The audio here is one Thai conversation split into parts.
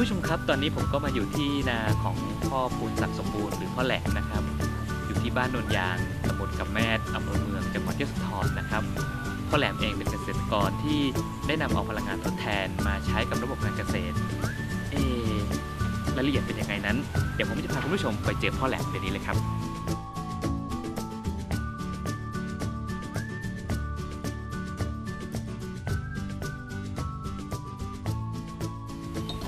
ผู้ชมครับตอนนี้ผมก็มาอยู่ที่นาของพ่อปูนศักดิ์สมบูรณ์หรือพ่อแหลมนะครับ อยู่ที่บ้านโนนยางตำบลกับแมดอำเภอเมืองจังหวัดยโสธรนะครับพ่อแหลมเองเป็นเกษตรกรที่ได้นำเอาพลังงานทดแทนมาใช้กับระบบการเกษตรเอะรายละเอียดเป็นยังไงนั้น เดี๋ยวผมจะพาคุณผู้ชมไปเจอพ่อแหลมเดี๋ยวนี้เลยครับ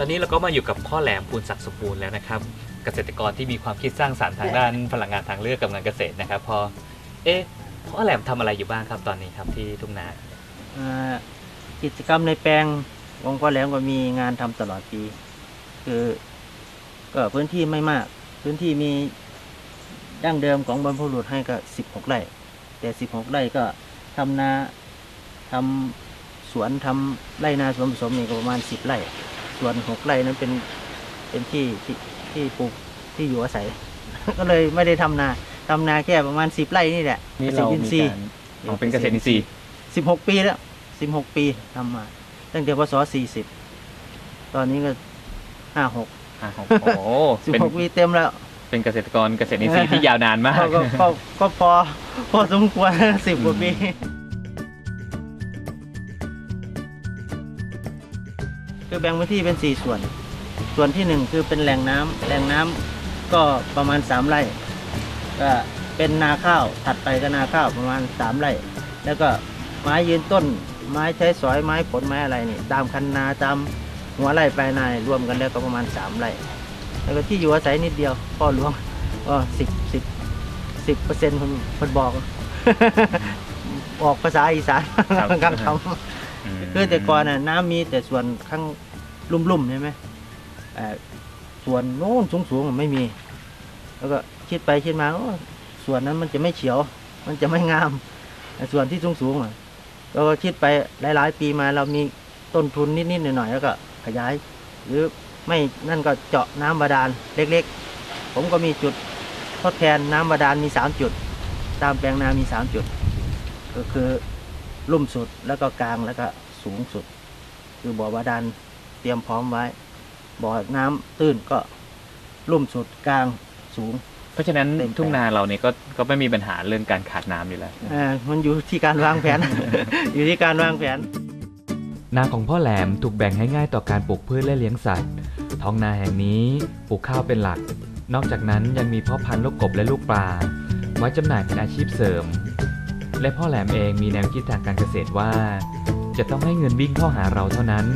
อนนี้เราก็มาอยู่กับพ่อแหลมปูนศักดิ์สมบูรณ์แล้วนะครับ เกษตรกรที่มีความคิดสร้างสรรค์ทางด้านพลังงานทางเลือกกับงานเกษตรนะครับ พอ เอ๊ะพ่อแหลมทำอะไรอยู่บ้างครับตอนนี้ครับที่ทุ่งนาอ่ากิจกรรมในแปลงของพ่อแหลมก็มีงานทำตลอดปี คือก็พื้นที่ไม่มาก พื้นที่มีดั้งเดิมของบรรพบุรุษให้ก็สิบหกไร่ แต่สิบหกไร่ก็ทำนาทำสวนทำไร่นาสวนผสมนี่ก็ประมาณสิบไร่ ส่วนหกไร่นั้นเป็นเป็นที่ที่ที่ปลูกที่อยู่อาศัย ก็เลยไม่ได้ทำนาทำนาแค่ประมาณสิบไร่นี่แหละเกษตรอินทรีย์อ๋อเป็นเกษตรอินทรีย์สิบหกปีแล้วสิบหกปีทำมา ตั้งแต่พศสี่สิบตอนนี้ก็ห้าหกอ่าโอ้โหสิบเป็นหกปีเต็มแล้วเป็นเกษตรกรเกษตรอินทรีย์ที่ยาวนานมาก ก็ก็ก็ก็พอพอสมควรสิบกว่าปี คือแบ่งพื้นที่เป็นสี่ส่วน ส่วนที่หนึ่งคือเป็นแหล่งน้ำแหล่งน้ำก็ประมาณสามไร่ ก็เป็นนาข้าวถัดไปก็นาข้าวประมาณสามไร่ แล้วก็ไม้ยืนต้น ไม้ใช้สอยไม้ผลไม้อะไรนี่ตามคันนาตามหัวไร่ปลายนารวมกันแล้วก็ประมาณสามไร่ แล้วก็ที่อยู่อาศัยนิดเดียวพ่อหลวงก็สิบสิบสิบเปอร์เซ็นต์คนคนบอก ออกภาษาอีสานครับกันคมำ คือแต่ก่อนน่ะน้ำมีแต่ส่วนข้างลุ่มๆใช่ไหมส่วนโน้นสูงๆไม่มี แล้วก็คิดไปคิดมาส่วนนั้นมันจะไม่เฉียว มันจะไม่งามแต่ส่วนที่สูงๆอะเราก็คิดไปหลาย ๆ ปีมาเรามีต้นทุนนิดๆหน่อยๆแล้วก็ขยาย หรือไม่นั่นก็เจาะน้ำบาดาลเล็ก ๆ ผมก็มีจุดทดแทนน้ำบาดาลมีสามจุด ตามแปลงนามีสามจุด ก็คือ ลุ่มสุดแล้วก็กลางแล้วก็สูงสุด คือบ่อบาดาลเตรียมพร้อมไว้ บ่อน้ำตื้นก็ลุ่มสุดกลางสูง เพราะฉะนั้นเต็มแปลงทุ่งนาเราเนี่ยก็ก็ไม่มีปัญหาเรื่องการขาดน้ำอยู่แล้วอ่ามันอยู่ที่การวางแผน อยู่ที่การวางแผน นาของพ่อแหลมถูกแบ่งให้ง่ายต่อการปลูกพืชและเลี้ยงสัตว์ ท้องนาแห่งนี้ปลูกข้าวเป็นหลัก นอกจากนั้นยังมีเพ่อพันธุ์ลูกกบและลูกปลา ไว้จำหน่ายเป็นอาชีพเสริม และพ่อแหลมเองมีแนวคิดทางการเกษตรว่า จะต้องให้เงินวิ่งเข้าหาเราเท่านั้น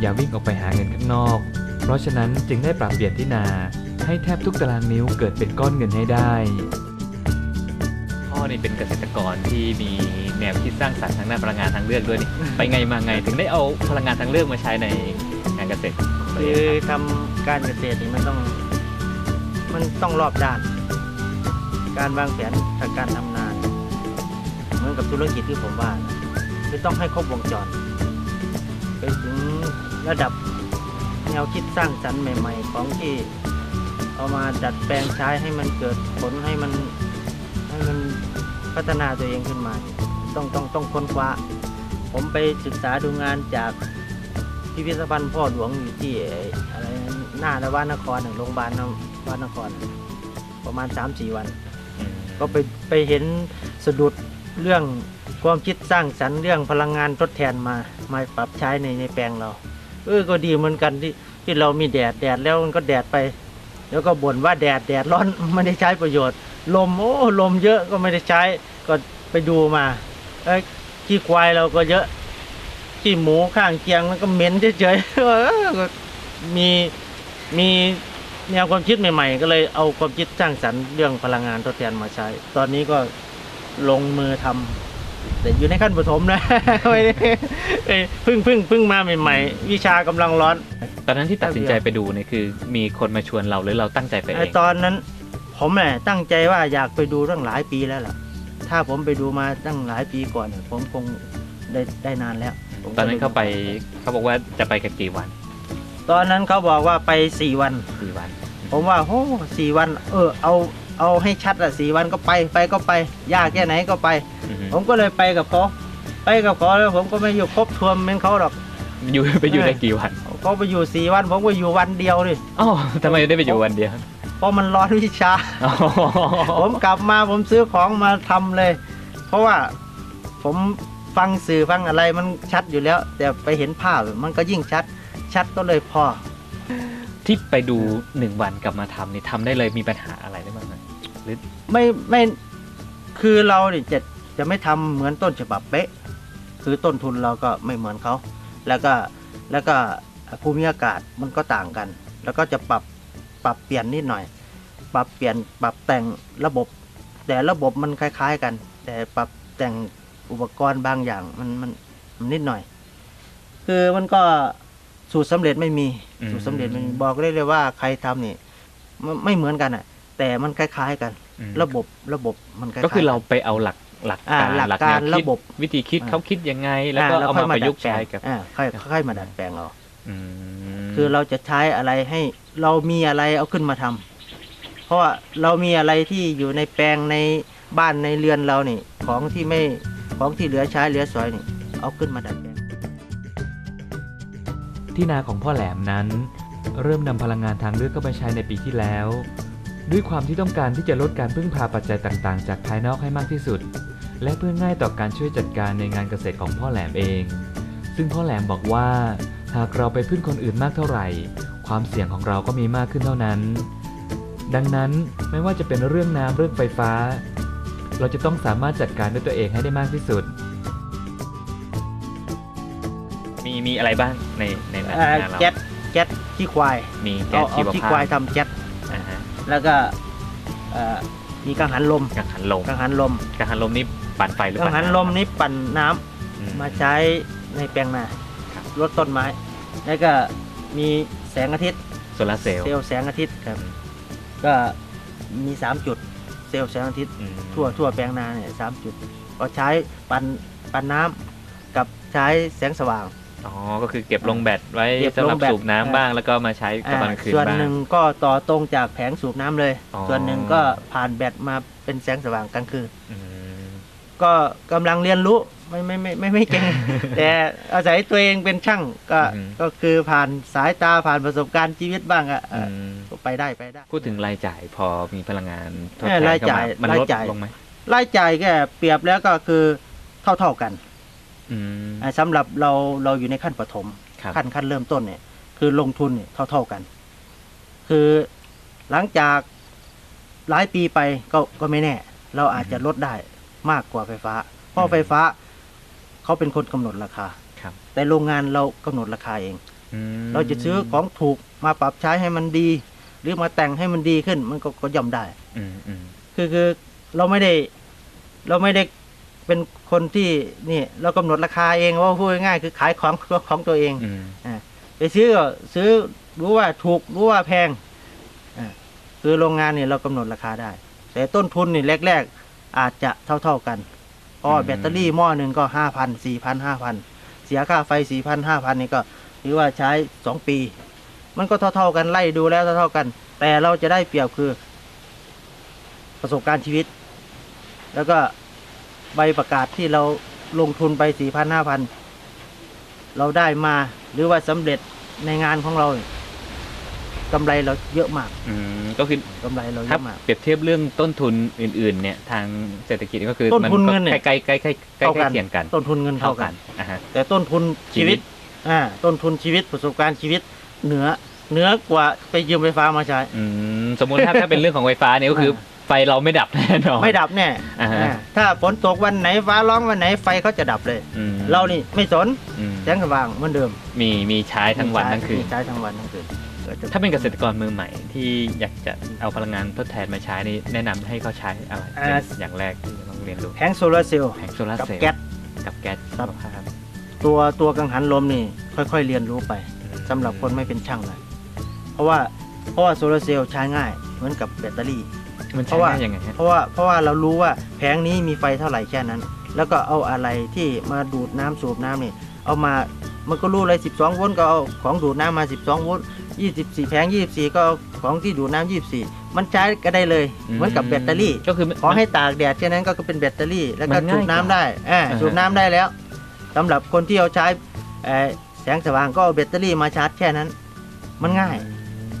อย่าวิ่งออกไปหาเงินข้างนอก เพราะฉะนั้นจึงได้ปรับเปลี่ยนที่นา ให้แทบทุกตารางนิ้วเกิดเป็นก้อนเงินให้ได้พ่อนี่เป็นเกษตรกรที่มีแนวคิดสร้างสรรค์ทางด้านพลังงานทางเลือกด้วยนี่ไปไงมาไงถึงได้เอาพลังงานทางเลือกมาใช้ในงานเกษตรของตัวคืเอองครับทำการเกษตรนี่มันต้อง มันต้องรอบด้าน การวางแผนทางการทำนาเหมือน กับธุรกิจที่ผมว่าคือต้องให้ครบวงจรไปถึงระดับแนวคิดสร้างสรรค์ใหม่ ๆ ของที่เอามาดัดแปลงใช้ให้มันเกิดผลให้มันให้มันพัฒนาตัวเองขึ้นมา ต้องต้องต้องค้นคว้า ผมไปศึกษาดูงานจากพิพิธภัณฑ์พ่อหลวงอยู่ที่อะไรหน้านวานครน่ะโรงพยาบาลนวานคร ประมาณ 3-4 วัน ก็ไปไปเห็นสะดุด เรื่องความคิดสร้างสรรค์เรื่องพลังงานทดแทนมามาปรับใช้ในในแปลงเรา เออก็ดีเหมือนกันที่ที่เรามีแดดแดดแล้วมันก็แดดไป แล้วก็บ่นว่าแดดแดดร้อนไม่ได้ใช้ประโยชน์ ลมโอ้ลมเยอะก็ไม่ได้ใช้ก็ไปดูมาเอ้ขี้ควายเราก็เยอะขี้หมูข้างเคียงมันก็เหม็นเฉยๆก็มีมีแนวความคิดใหม่ ๆ ก็เลยเอาความคิดสร้างสรรค์เรื่องพลังงานทดแทนมาใช้ ตอนนี้ก็ ลงมือทำแต่อยู่ในขั้นปฐมนะไม่ได้เอ้ยเพิ่งเพิ่งเพิ่งมาใหม่ๆ วิชากำลังร้อน ตอนนั้นที่ตัดสินใจไปดูเนี่ยคือ มีคนมาชวนเราหรือเราตั้งใจไปเอไอ้งตอนนั้น ผมแหละตั้งใจว่าอยากไปดูตั้งหลายปีแล้วล่ะ ถ้าผมไปดูมาตั้งหลายปีก่อนเนี่ยผมคงได้ได้นานแล้วผมตอนนั้นเข้าไปเขาบอกว่าจะไปกันกี่วัน ตอนนั้นเขาบอกว่าไปสี่วันสี่วัน ผมว่าโอ้สี่วัน เออเอา เอาให้ชัดอะสี่วันก็ไปไปก็ไป ยากแค่ไหนก็ไป อือฮึผมก็เลยไปกับเขาไปกับเขาแล้วผมก็ไม่อยู่ครบทวมเหมือนเขาหรอกอยู่ไปอยู่ได้กี่วันเขาไปอยู่สี่วัน ผมก็อยู่วันเดียวเลยอ๋อทำไมได้ไปอยู่วันเดียวเพราะมันร้อนวิชา อ๋อผมกลับมาผมซื้อของมาทำเลย เพราะว่าผมฟังสื่อฟังอะไรมันชัดอยู่แล้ว แต่ไปเห็นภาพมันก็ยิ่งชัด ชัดก็เลยพอ ที่ไปดูหนึ่งวันกลับมาทำนี่ทำได้เลยมีปัญหาอะไรได้บ้างไหมหรือไม่ไม่คือเราเนี่ยจะจะไม่ทำเหมือนต้นฉบับเป๊ะ คือต้นทุนเราก็ไม่เหมือนเขา แล้วก็แล้วก็ภูมิอากาศมันก็ต่างกัน แล้วก็จะปรับปรับเปลี่ยนนิดหน่อย ปรับเปลี่ยนปรับแต่งระบบ แต่ระบบมันคล้าย ๆกัน แต่ปรับแต่งอุปกรณ์บางอย่างมันมันมันนิดหน่อย คือมันก็ สูตรสำเร็จไม่มีอืม สูตรสำเร็จไมันบอกได้เลยว่าใครทำนี่ไม่ไม่เหมือนกันอะ แต่มันคล้ายๆกัน อืมระบบระบบมันคล้ายๆก็คือเราไปเอาหลักหลักอ่าการหลักแนการวคิดระบบวิธีคิดอ่าเขาคิดยังไง แล้วก็อ่เอาค่มาประยุกต์ดัดแปลงใช้กับ อ่าค่อยค่อยมาดัดแปลงเอา อืมคือเราจะใช้อะไรให้เรามีอะไรเอาขึ้นมาทำเพราะว่าเรามีอะไรที่อยู่ในแปลงในบ้านในเรือนเรานี่ ของที่ไม่ของที่เหลือใช้เหลือสอยนี่ เอาขึ้นมาดัดแปลง ที่นาของพ่อแหลมนั้น เริ่มนำพลังงานทางเลือกเข้ามาใช้ในปีที่แล้ว ด้วยความที่ต้องการที่จะลดการพึ่งพาปัจจัยต่างๆ จากภายนอกให้มากที่สุด และเพื่อง่ายต่อการช่วยจัดการในงานเกษตรของพ่อแหลมเอง ซึ่งพ่อแหลมบอกว่า หากเราไปพึ่งคนอื่นมากเท่าไหร่ ความเสี่ยงของเราก็มีมากขึ้นเท่านั้น ดังนั้นไม่ว่าจะเป็นเรื่องน้ำเรื่องไฟฟ้า เราจะต้องสามารถจัดการด้วยตัวเองให้ได้มากที่สุด มีมีอะไรบ้างในในงานอ่าเราแก๊สแก๊สขี้ควายมีแก๊เอาสชีเอาวขี้ภาควายพทำแก๊สอ่าฮะแล้วก็เอ่อมีกังหันลมกังหันลมกังหันลมกังหันลมนี่ปั่นไฟหรือกังปั่นหันน้ำลมนี่ปั่นน้ำอื มาใช้ในแปลงนาครับ ลดต้นไม้ แล้วก็มีแสงอาทิตย์โซลาร์เซลล์เซลล์แสงอาทิตย์ครับก็มี3จุดเซลล์แสงอาทิตย์ อืมทั่วทั่วแปลงนาเนี่ยสามจุดก็ใช้ปันปันน้ำกับใช้แสงสว่าง อ๋อ ก็คือเก็บลงแบตไว้เก็บสำหรับลงแบต สูบน้ำอ่าบ้างแล้วก็มาใช้กับอ่าตอนกลางคืนส่วนบ้างหนึ่งก็ต่อตรงจากแผงสูบน้ำเลย อ๋อ ส่วนหนึ่งก็ผ่านแบตมาเป็นแสงสว่างกลางคืน อืม ก็กำลังเรียนรู้ไม่ไม่ไม่ไม่ไม่เก่ง แต่อาศัยตัวเองเป็นช่างก็ก็คือผ่านสายตาผ่านประสบการณ์ชีวิตบ้างอะเออือมก็ไปได้ไปได้ พูดถึงรายจ่ายพอมีพลังงานทดเออแทนรายเข้าจ่ายมามันรายลดจ่าย ลงไหม รายจ่ายก็เปรียบแล้วก็คือเท่าเท่าๆกัน อืมอ่าสำหรับเราเราอยู่ในขั้นปฐมครับขั้นขั้นเริ่มต้นเนี่ย คือลงทุนเนี่ยเท่าเท่า ๆกัน คือหลังจากหลายปีไปก็ก็ไม่แน่ เราอาจจะลดได้มากกว่าไฟฟ้า เพราะไฟฟ้าเขาเป็นคนกำหนดราคาครับ แต่โรงงานเรากำหนดราคาเองอืมเราจะซื้อของถูกมาปรับใช้ให้มันดี หรือมาแต่งให้มันดีขึ้น มันก็ก็ย่อมได้อืมอืมคือคือเราไม่ได้ เราไม่ได้ เป็นคนที่นี่เรากำหนดราคาเองว่าพูดง่ายๆคือขายของของตัวเองอืมไปซื้อก็ซื้อรู้ว่าถูกรู้ว่าแพงอ่าคือโรงงานเนี่ยเรากำหนดราคาได้ แต่ต้นทุนนี่แรก ๆ อาจจะเท่า ๆกันเพราะว่าแบตเตอรี่หม้อหนึ่งก็ห้าพันสี่พันห้าพันเสียค่าไฟสี่พันห้าพันนี่ก็ถือว่าใช้สองปี มันก็เท่าๆกันไล่ดูแล้วเท่าๆกัน แต่เราจะได้เปรียบคือ ประสบการณ์ชีวิต แล้วก็ ใบประกาศที่เราลงทุนไปสี่พันห้าพันเราได้มาหรือว่าสำเร็จในงานของเราเนี่ยกำไรเราเยอะมากอืมก็คือกำไรเราเยถ้าอะมาก เปรียบเทียบเรื่องต้นทุนอื่น ๆ เนี่ยทางเศรษฐกิจก็คือต้นทุนมัเงินเนี่ย ใกล้ๆใกล้ๆใกล้ๆใกล้เท่ากันๆเคียงกันต้นทุนเงินเท่ากัน อ่าฮะ แต่ต้นทุนชีวิต ชีวิต อ่า ต้นทุนชีวิตประสบการณ์ชีวิตเหนือเหนือกว่าไปยืมไฟฟ้ามาใช้ อืมสมมุติถ้าถ้าเป็นเรื่องของไฟฟ้าเนี่ยก็คือ ไฟเราไม่ดับแน่นอน ไม่ดับแน่อ่าฮะ อ่าถ้าฝนตกวันไหนฟ้าร้องวันไหนไฟเขาจะดับเลย อืมเรานี่ไม่สนอืมแสงสว่างเหมือนเดิมมีมีใช้ทั้งวันทั้งคืนมีใช้ทั้งวันทั้งคืนก็จะถ้าเป็นเกษตรกรมือใหม่ที่อยากจะเอาพลังงานทดแทนมาใช้นี่แนะนำให้เขาใช้อะไรเป็นอย่างแรกที่จะต้องเรียนรู้แผงโซลาร์เซลล์แผงโซลาร์กับเซลล์แก๊ส กับแก๊สครับชีวภาพตัวตัวกังหันลมนี่ค่อยๆเรียนรู้ไปสำหรับคนไม่เป็นช่างนะเพราะว่าเพราะว่าโซลาร์เซลล์ใช้ง่ายเหมือนกับแบตเตอรี่ มันเพใช้ราะว่าได้ยังไงฮะเพราะว่าเพราะว่าเรารู้ว่าแผงนี้มีไฟเท่าไหร่แค่นั้น แล้วก็เอาอะไรที่มาดูดน้ำสูบน้ำนี่เอามามันก็รู้เลย12โวลต์ก็เอาของดูดน้ำมา 12โวลต์24 แผง 24 ก็เอาของที่ดูดน้ำ24 มันใช้ก็ได้เลยเหมือนกับแบตเตอรี่ ก็คือขอให้ตากแดดแค่นั้นก็เป็นแบตเตอรี่แล้วก็มันง่ายสูบน้ำได้อ่าอ่าฮะ สูบน้ำได้แล้วสำหรับคนที่เอาใช้เอ่อแสงสว่างก็เอาแบตเตอรี่มาชาร์จแค่นั้น มันง่าย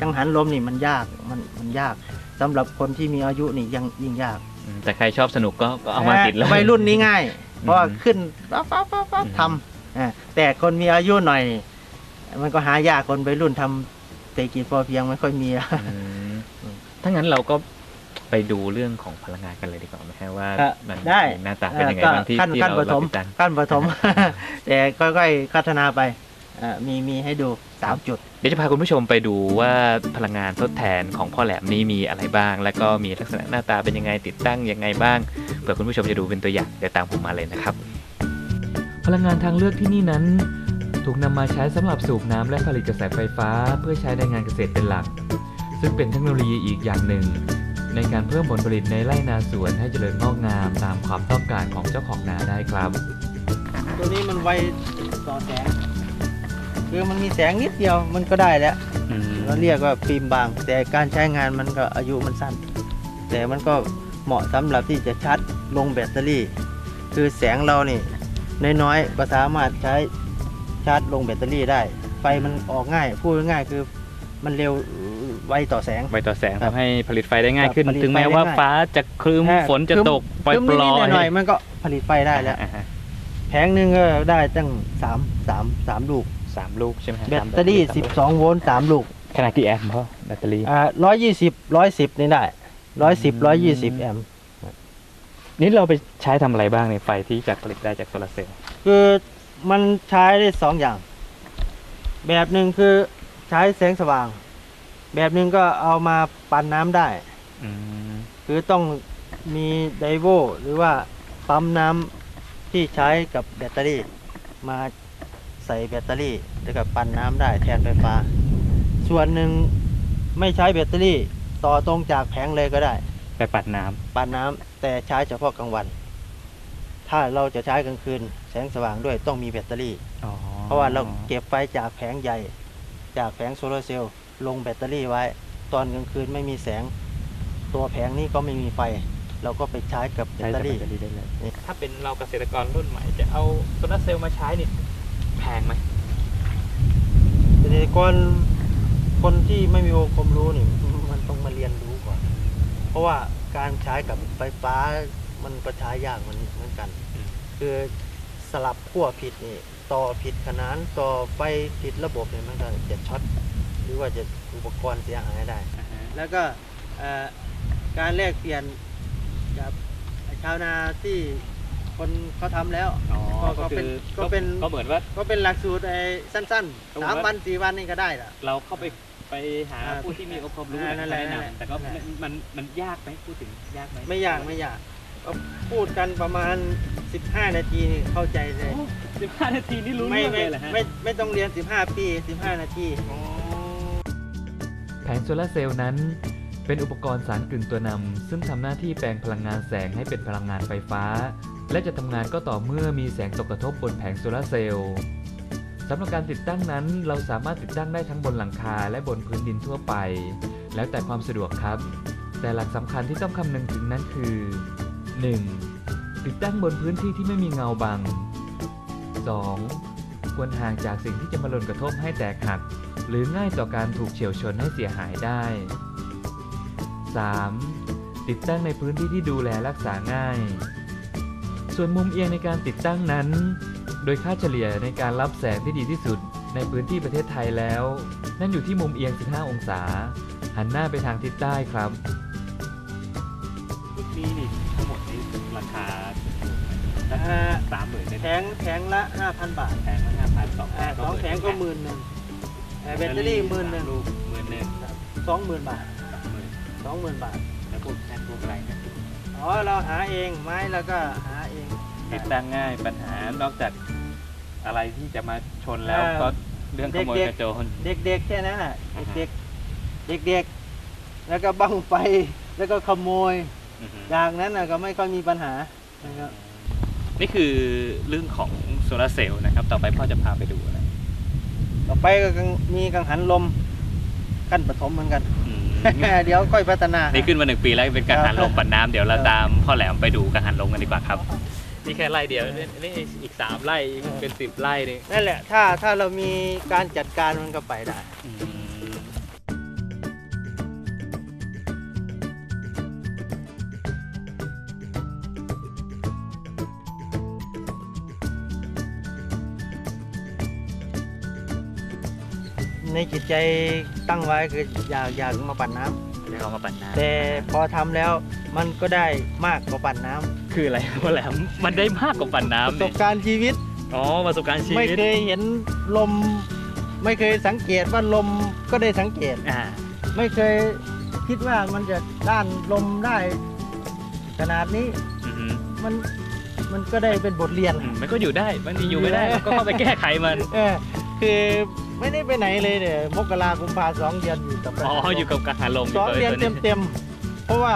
กังหันลมนี่มันยากมันมันยาก สำหรับคนที่มีอายุนี่ยังยิ่งยากอืมแต่ใครชอบสนุกก็ก็เอามาติดเลยวัยรุ่นนี้ง่าย เพราะว่าอืมขึ้นปั๊บปั๊บปั๊บปั๊บอืมทำอ่าแต่คนมีอายุหน่อยนี่มันก็หายากคนวัยรุ่นทำเศรษฐกิจพอเพียงไม่ค่อยมีอืมถ้างั้นเราก็ไปดูเรื่องของพลังงานกันเลยดีกว่าไหมฮะว่าครับมันได้หน้าตาเป็นยังไงก็บ้างที่ขั้นที่ขั้นเราปฐมเราติดตั้งขั้นปฐมแต่ค่อยๆพัฒนาไปอ่า มีมีให้ดูสามจุด เดี๋ยวจะพาคุณผู้ชมไปดูว่าพลังงานทดแทนของพ่อแหลมนี้มีอะไรบ้าง แล้วก็มีลักษณะหน้าตาเป็นยังไงติดตั้งยังไงบ้างเผื่อคุณผู้ชมจะดูเป็นตัวอย่างเดี๋ยวตามผมมาเลยนะครับ พลังงานทางเลือกที่นี่นั้น ถูกนำมาใช้สำหรับสูบน้ำและผลิตกระแสไฟฟ้า เพื่อใช้ในงานเกษตรเป็นหลัก ซึ่งเป็นเทคโนโลยีอีกอย่างหนึ่ง ในการเพิ่มผลผลิตในไร่นาสวนให้เจริญงอกงามตามความต้องการของเจ้าของนาได้ครับ ตัวนี้มันไวต่อแสง คือมันมีแสงนิดเดียวมันก็ได้แล้วเราเรียกว่าฟิล์มบาง แต่การใช้งานมันก็อายุมันสั้น แต่มันก็เหมาะสำหรับที่จะชาร์จลงแบตเตอรี่ คือแสงเรานี่น้อยๆก็สามารถใช้ชาร์จลงแบตเตอรี่ได้ ไฟมันออกง่าย พูดง่ายๆคือมันเร็วไวต่อแสงไวต่อแสงครับทำให้ผลิตไฟได้ง่ายขึ้น ครับผลิตถึงแม้ไฟได้ว่าง่ายฟ้าจะครึ้มฮะฝนจะครึ้ม ตกปล่อยคือปนิลดอยๆหน่อยๆมันก็ผลิตไฟได้แล้วอ่าฮะแผงหนึ่งก็ได้ตั้งสามสามสามลูก สามลูกใช่ไหมฮะแบตเตอรี่12โวลต์สามลูกขนาดกี่แอมป์พ่อแบตเตอรี่ อ่าร้อยยี่สิบร้อยสิบนี่ได้ร้อยสิบร้อยยี่สิบแอมป์นี่เราไปใช้ทำอะไรบ้างในไฟที่จะผลิตได้จากโซลาร์เซลล์คือมันใช้ได้สองอย่าง แบบหนึ่งคือใช้แสงสว่าง แบบหนึ่งก็เอามาปั่นน้ำได้ อืมคือต้องมีไดโวหรือว่าปั๊มน้ำที่ใช้กับแบตเตอรี่ มา ใส่แบตเตอรี่แล้วก็ปั่นน้ำได้แทนไฟฟ้า ส่วนหนึ่งไม่ใช้แบตเตอรี่ต่อตรงจากแผงเลยก็ได้ ไปปัดน้ำปั่นน้ำแต่ใช้เฉพาะกลางวัน ถ้าเราจะใช้กลางคืนแสงสว่างด้วยต้องมีแบตเตอรี่ อ๋อเพราะว่าเราเก็บไฟจากแผงใหญ่ จากแผงโซลาร์เซลล์ลงแบตเตอรี่ไว้ ตอนกลางคืนไม่มีแสง ตัวแผงนี้ก็ไม่มีไฟ เราก็ไปใช้กับแบตใช้เตจาอกแบรี่ตเตอรี่ได้เลย ถ้าเป็นเราเกษตรกรรุ่นใหม่จะเอาโซลาร์เซลล์มาใช้นี่ แพงไหมเกษตรกรคนที่ไม่มีองค์ความรู้นี่มันต้องมาเรียนรู้ก่อน เพราะว่าการใช้กับไฟฟ้ามันก็ใช้ยากเหมือนเหมือนกัน คือสลับขั้วผิดนี่ต่อผิดขนานต่อไฟผิดระบบเนี่ยมันก็จะช็อตหรือว่าจะอุปกรณ์เสียหายได้ แล้วก็เอ่อการแลกเปลี่ยนกับชาวนาที่ คนเขาทำแล้วอ๋อก็ก็เป็คืนอก็เป็นก็เหมือนว่า ก็เป็นหลักสูตรไอ้สั้นก็ๆเหมือนสามว่า วันสี่วันนี่ก็ได้ละ เราเข้าไปไปหาอ่าผู้ที่มีองค์ความรู้อ่านั่นแหละแนะนั่นแหละนำแต่ก็นั่นแหละ มันมันยากไหมพูดถึงยากไหมไม่ยากไม่ยากก็พูดกันประมาณ 15 นาทีนี่เข้าใจเลยสิบห้านาทีนี่รู้ไม่เรื่องเลไม่ยเหรอฮะไม่ไม่ต้องเรียน 15 ปี 15 นาทีอ๋อแผงโซลาร์เซลล์นั้น เป็นอุปกรณ์สารกึ่งตัวนำซึ่งทำหน้าที่แปลงพลังงานแสงให้เป็นพลังงานไฟฟ้า และจะทำงานก็ต่อเมื่อมีแสงตกกระทบบนแผงโซลาร์เซลล์สำหรับการติดตั้งนั้น เราสามารถติดตั้งได้ทั้งบนหลังคาและบนพื้นดินทั่วไป แล้วแต่ความสะดวกครับ แต่หลักสำคัญที่ต้องคำนึงถึงนั้นคือ 1. ติดตั้งบนพื้นที่ที่ไม่มีเงาบัง 2. ควรห่างจากสิ่งที่จะมาหล่นกระทบให้แตกหัก หรือง่ายต่อการถูกเฉียวชนให้เสียหายได้ 3. ติดตั้งในพื้นที่ที่ดูแลรักษาง่าย ส่วนมุมเอียงในการติดตั้งนั้น โดยค่าเฉลี่ยในการรับแสงที่ดีที่สุดในพื้นที่ประเทศไทยแล้ว นั่นอยู่ที่มุมเอียง 15 องศา หันหน้าไปทางทิศใต้ครับชุดนี้นี่ทั้งหมดนี้ราคาอ่าสามหมื่นแผงแผงละ5,000บาทแพงละห้าพันสองอ่าสองแผงก็หมื่นหนึ่งอ่าแบตเตอรี่หมื่นหนึ่งลูกหมื่นหนึ่งสองหมื่นบาท สามหมื่นสองหมื่นบาทแล้วพวกแทนพวกอะไรเนี่ยอ๋อเราหาเองไม้แล้วก็หาเอง ติดตั้งง่ายปัญหานอกจากอะไรที่จะมาชนแล้วเออ ก็เรื่องขโมยเด็กๆกระโจน เด็กๆแค่นั้นน่ะอ่าฮะเด็กๆเด็กๆแล้วก็บังไฟแล้วก็ขโมยอือฮึอย่างนั้นน่ะก็ไม่ค่อยมีปัญหานะครับนี่คือเรื่องของโซลาร์เซลล์นะครับ ต่อไปพ่อจะพาไปดูนะต่อไปก็มีกังหันลมขั้นปฐมเหมือนกันอืม เดี๋ยวค่อยพัฒนานี่ขึ้นมาหนึ่งปีแล้วเป็นการหันลมครับปั่นน้ำเดี๋ยวเราครับตามพ่อแหลมไปดูการหันลมกันดีกว่าครับนี่แค่ไร่เดียวนี่นี่อีกสามไร่เป็นสิบไร่นี่นั่นแหละถ้าถ้าเรามีการจัดการมันก็ไปได้ จิตใจตั้งไว้คืออยากอยากมาปั่นน้ำเดี๋ยวเรามาปั่นน้ำแต่พอทำแล้วมันก็ได้มากกว่าปั่นน้ำคืออะไรพ่อแหลมมันได้มากกว่าปั่นประน้ำสนี่บการณ์ชีวิต อ๋อประสบการณ์ชีไม่วิตเคยเห็นลม ไม่เคยสังเกตว่าลมก็ได้สังเกต อ่าไม่เคยคิดว่ามันจะด้านลมได้ ขนาดนี้อือหือมันมันก็ได้เป็นบทเรียน อืมมันก็อยู่ได้บางทีอยู่ไม่ได้เราก็เข้าไปแก้ไขมัน เออคือ ไม่ได้ไปไหนเลยเนี่ยมกราคุมภาสองเดือนอยู่กับอ๋ออยู่กับกังหันลมสองยู่เดือนกับเต็มเต็มๆเพราะว่า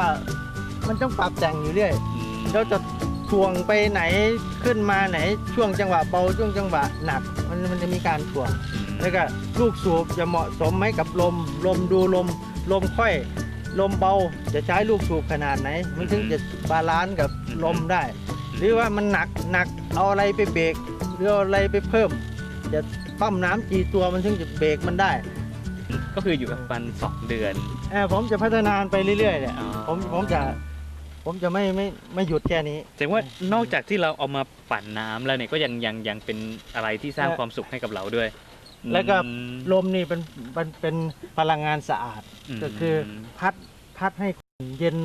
มันต้องปรับแต่งอยู่เรื่อยอืมเราจะถ่วงไปไหนขึ้นมาไหนช่วงจังหวะเบาช่วงจังหวะหนัก มันมันจะมีการถ่วงอืมแล้วก็ลูกสูบจะเหมาะสมไหมกับลม ลมดูลม ลมค่อย ลมเบาจะใช้ลูกสูบขนาดไหน มันถึงจะบาลานซ์กับลมได้ หรือว่ามันหนักหนักเอาอะไรไปเบรกหรือเอาอะไรไปเพิ่ม จะ ปั้มน้ำจีตัวมันถึงจะเบรกมันได้ก็คืออยู่กับมันสองเดือน เออผมจะพัฒนาไปเรื่อยๆเนี่ยอ๋อ ผมผมจะผมจะไม่ไม่ไม่หยุดแค่นี้ แสดงว่านอกจากที่เราเอามาปั่นน้ำแล้วเนี่ยก็ยังยังยังเป็นอะไรที่สร้างและความสุขให้กับเราด้วยแล้วก็ อืมลมนี่เป็นเป็นเป็นพลังงานสะอาด ก็คือพัดพัดให้เย็น